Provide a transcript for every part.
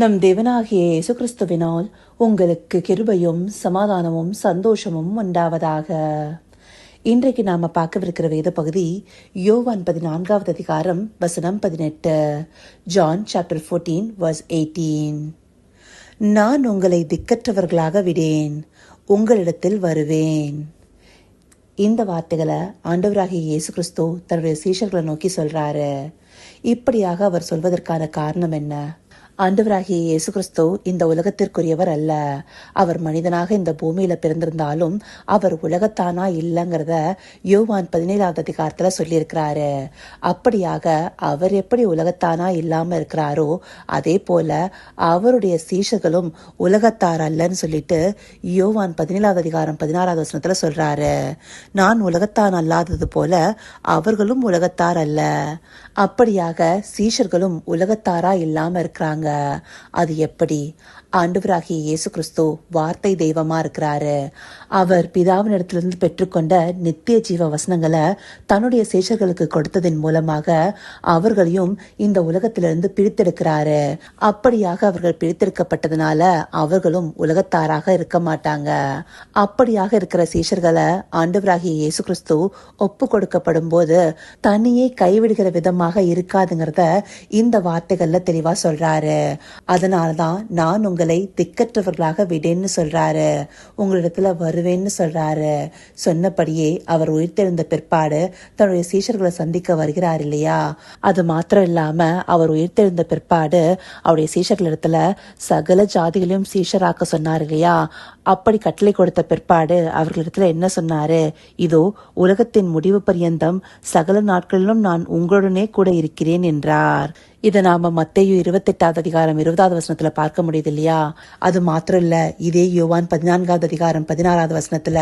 நம் தேவனாகிய இயேசு கிறிஸ்துவினால் உங்களுக்கு கிருபையும் சமாதானமும் சந்தோஷமும் உண்டாவதாக. இன்றைக்கு நாம பார்க்கவிருக்கிற வேத பகுதி யோவான் பதினான்காவது அதிகாரம் வசனம் பதினெட்டு. John chapter fourteen verse eighteen நான் உங்களை திக்கற்றவர்களாக விடேன் உங்களிடத்தில் வருவேன். இந்த வார்த்தைகளை ஆண்டவராகிய இயேசு கிறிஸ்து தன்னுடைய சீஷர்களை நோக்கி சொல்றாரு. இப்படியாக அவர் சொல்வதற்கான காரணம் என்ன? ஆண்டவராகிய இயேசு கிறிஸ்து இந்த உலகத்திற்குரியவர் அல்ல. அவர் மனிதனாக இந்த பூமியில பிறந்திருந்தாலும் அவர் உலகத்தானா இல்லைங்கிறத யோவான் பதினேழாவது அதிகாரத்துல சொல்லியிருக்கிறாரு. அப்படியாக அவர் எப்படி உலகத்தானா இல்லாம இருக்கிறாரோ அதே போல அவருடைய சீஷர்களும் உலகத்தார் அல்லன்னு சொல்லிட்டு யோவான் பதினேழாவது அதிகாரம் பதினாறாவது வசனத்துல சொல்றாரு. நான் உலகத்தான் அல்லாதது போல அவர்களும் உலகத்தார் அல்ல. அப்படியாக சீஷர்களும் உலகத்தாரா இல்லாம இருக்கிறாங்க. அது எப்படி? ஆண்டவராகிய இயேசு கிறிஸ்து வார்த்தை தெய்வமா இருக்கிறாரு. அவர் பிதாவினிடத்திலிருந்து பெற்றுக்கொண்ட நித்திய ஜீவ வசனங்களை தன்னுடைய சேஷர்களுக்கு கொடுத்ததன் மூலமாக அவர்களையும் இந்த உலகத்திலிருந்து பிரித்தெடுக்கிறாரு. அப்படியாக அவர்கள் பிரித்தெடுக்கப்பட்டதுனால அவர்களும் உலகத்தாராக இருக்க மாட்டாங்க. அப்படியாக இருக்கிற சீஷர்களை ஆண்டவராகிய இயேசு கிறிஸ்து ஒப்பு கொடுக்கப்படும் போது தனியே கைவிடுகிற விதமாக இருக்காதுங்கிறத இந்த வார்த்தைகள்ல தெளிவா சொல்றாரு. அதனாலதான் நான் உங்களை திக்கற்றவர்களாக விடேன்னு சொல்றாரு. உங்களிடத்துல வருவேன்னு சொல்றாரு. சொன்னபடியே அவர் உயிர்த்தெழுந்த பிற்பாடு தன்னுடைய சீஷர்களை சந்திக்க வருகிறார் இல்லையா? அது மாத்திரம் இல்லாம அவர் உயிர்த்தெழுந்த பிற்பாடு அவருடைய சீஷர்களிடத்துல சகல ஜாதிகளையும் சீஷராக்க சொன்னார் இல்லையா? அப்படி கட்டளை கொடுத்த பிற்பாடு அவர்களிடத்துல என்ன சொன்னாரு? இதோ உலகத்தின் முடிவு பரியந்தம் சகல நாட்களிலும் நான் உங்களுடனே கூட இருக்கிறேன் என்றார். இதை நாம மத்தையும் இருபத்தெட்டாவது அதிகாரம் இருபதாவது வசனத்துல பார்க்க முடியுது இல்லையா அது மாத்திரம் இல்ல இதே யோவான் பதினான்காவது அதிகாரம் பதினாறாவது வசனத்துல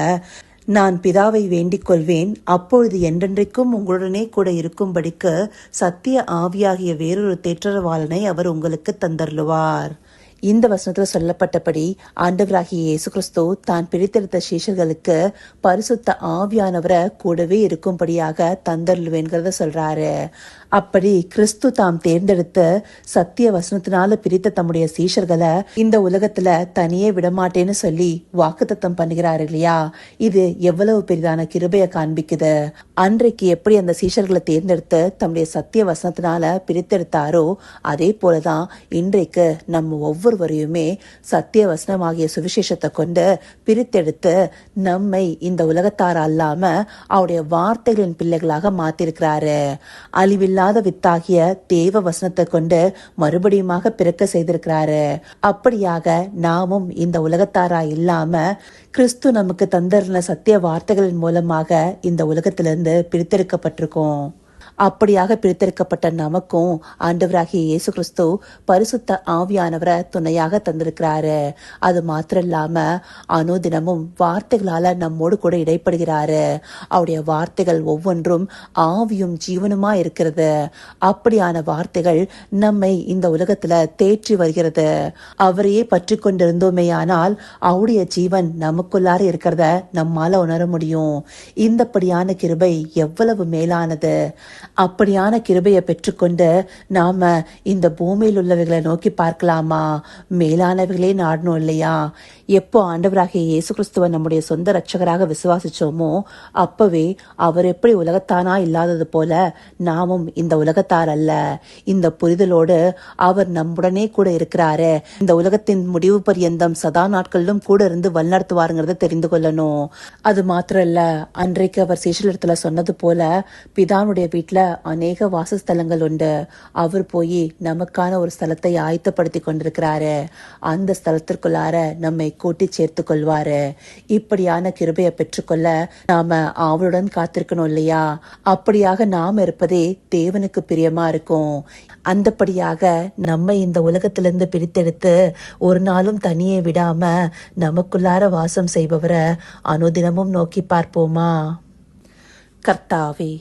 நான் பிதாவை வேண்டிக் கொள்வேன் அப்பொழுது என்றென்றைக்கும் உங்களுடனே கூட இருக்கும்படிக்கு சத்திய ஆவியாகிய வேறொரு தேற்றரவாளனை அவர் உங்களுக்கு தந்தருளுவார். இந்த வசனத்தில் சொல்லப்பட்டபடி ஆண்டவராகிய இயேசு கிறிஸ்து தான் பிரித்தெடுத்த சீஷர்களுக்கு பரிசுத்த ஆவியானவரை கூடவே இருக்கும்படியாக தந்தருளுவேங்கிறத சொல்றாரு. அப்படி கிறிஸ்து தாம் தேர்ந்தெடுத்த சத்திய வசனத்தினால பிரித்த தம்முடைய சீஷர்களை இந்த உலகத்துல தனியே விடமாட்டேன்னு சொல்லி வாக்குத்தத்தம் பண்ணுகிறாரு இல்லையா? இது எவ்வளவு பெரிதான கிருபைய காண்பிக்குது. அன்றைக்கு எப்படி அந்த சீஷர்களை தேர்ந்தெடுத்து தம்முடைய சத்திய வசனத்தினால பிரித்தெடுத்தாரோ அதே போலதான் இன்றைக்கு நம்ம ஒவ்வொரு ஒவ்வொருவரையுமே சத்திய வசனமாகிய சுவிசேஷத்தை கொண்டு பிரித்தெடுத்து நம்மை இந்த உலகத்தார் அல்லாம அவருடைய வார்த்தைகளின் பிள்ளைகளாக மாத்திருக்கிறாரு. அழிவில்லாத வித்தாகிய தேவ வசனத்தை கொண்டு மறுபடியுமாக பிறக்க செய்திருக்கிறாரு. அப்படியாக நாமும் இந்த உலகத்தாரா இல்லாம கிறிஸ்து நமக்கு தந்திருந்த சத்திய வார்த்தைகளின் மூலமாக இந்த உலகத்திலிருந்து பிரித்தெடுக்கப்பட்டிருக்கோம். அப்படியாக பிரித்தெடுக்கப்பட்ட நமக்கும் ஆண்டவராகிய இயேசு கிறிஸ்து பரிசுத்த ஆவியானவரை துணையாக தந்திருக்கிறாரு. அது மாத்திரம் இல்லாம அனுதினமும் வார்த்தைகளால நம்மோடு கூட இடைப்படுகிறாரு. அவருடைய வார்த்தைகள் ஒவ்வொன்றும் ஆவியும் ஜீவனுமா இருக்கிறது. அப்படியான வார்த்தைகள் நம்மை இந்த உலகத்துல தேற்றி வருகிறது. அவரையே பற்றி கொண்டிருந்தோமேயானால் அவருடைய ஜீவன் நமக்குள்ளார இருக்கிறத நம்மால உணர முடியும். இந்தப்படியான கிருபை எவ்வளவு மேலானது. அப்படியான கிருபையை பெற்றுக்கொண்டு நாம இந்த பூமியில் உள்ளவைகளை நோக்கி பார்க்கலாமா? மேலானவைகளே நாடணும் இல்லையா? எப்போ ஆண்டவராகிய இயேசு கிறிஸ்துவை நம்முடைய சொந்த ரட்சகராக விசுவாசிச்சோமோ அப்பவே அவர் எப்படி உலகத்தானா இல்லாதது போல நாமும் இந்த உலகத்தார் அல்ல. இந்த புரிதலோடு அவர் நம்முடனே கூட இருக்கிறாரு. இந்த உலகத்தின் முடிவு பரியந்தம் சதா நாட்களிலும் கூட இருந்து வழிநடத்துவாருங்கிறத தெரிந்து கொள்ளணும். அது மாத்திரம் இல்ல அன்றைக்கு அவர் சீஷலிடத்துல சொன்னது போல பிதானுடைய வீட்டுல அநேக வாசஸ்தலங்கள் உண்டு. அவர் போய் நமக்கான ஒரு ஸ்தலத்தை ஆயத்தப்படுத்தி கொண்டிருக்கிறாரு. அந்த ஸ்தலத்திற்குள்ளார நம்மை கூட்டி சேர்த்து கொள்வாரு. இப்படியான கிருபையை பெற்றுக்கொள்ள நாம அவருடன் காத்திருக்கணும் இல்லையா? அப்படியாக நாம் இருப்பதே தேவனுக்கு பிரியமா இருக்கும். அந்தப்படியாக நம்ம இந்த உலகத்திலிருந்து பிரித்தெடுத்து ஒரு நாளும் தனியே விடாம நமக்குள்ளார வாசம் செய்பவரை அனுதினமும் நோக்கி பார்ப்போமா? கர்த்தாவே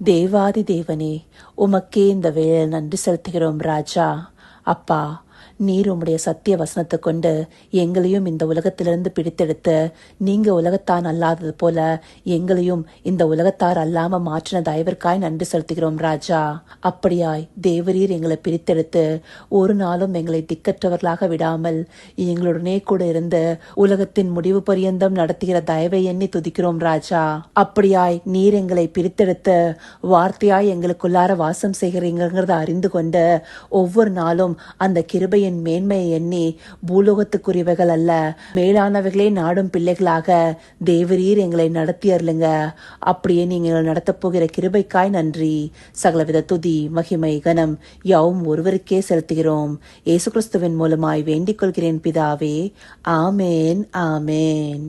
தேவாதி தேவனே உமக்கே இந்த வேளை நன்றி செலுத்துகிறோம் ராஜா. அப்பா நீர் உம்முடைய சத்திய வசனத்தை கொண்டு எங்களையும் இந்த உலகத்திலிருந்து பிடித்தெடுத்து நீங்க உலகத்தான் அல்லாதது போல எங்களையும் இந்த உலகத்தார் அல்லாம மாற்றின தயவிற்காய் நன்றி செலுத்துகிறோம் ராஜா. அப்படியாய் தேவரீர் எங்களை பிரித்தெடுத்து ஒரு நாளும் எங்களை திக்கற்றவர்களாக விடாமல் எங்களுடனே கூட இருந்து உலகத்தின் முடிவு பரியந்தம் நடத்துகிற தயவை எண்ணி துதிக்கிறோம் ராஜா. அப்படியாய் நீர் எங்களை பிரித்தெடுத்து வார்த்தையாய் எங்களுக்குள்ளார வாசம் செய்கிறீங்கிறத அறிந்து கொண்டு ஒவ்வொரு நாளும் அந்த கிருப கிருபையின் மேன்மையை எண்ணி பூலோகத்துக்குரியவைகள் அல்ல. மேலானவைகளே நாடும் பிள்ளைகளாக தேவரீர் எங்களை நடத்தி அருளுங்க அப்படியே நீங்கள் நடத்தப் போகிற கிருபைக்காய் நன்றி. சகலவித துதி மகிமை கனம் யாவும் ஒருவருக்கே செலுத்துகிறோம். இயேசு கிறிஸ்துவின் மூலமாய் வேண்டிக் கொள்கிறேன் பிதாவே. ஆமேன் ஆமேன்.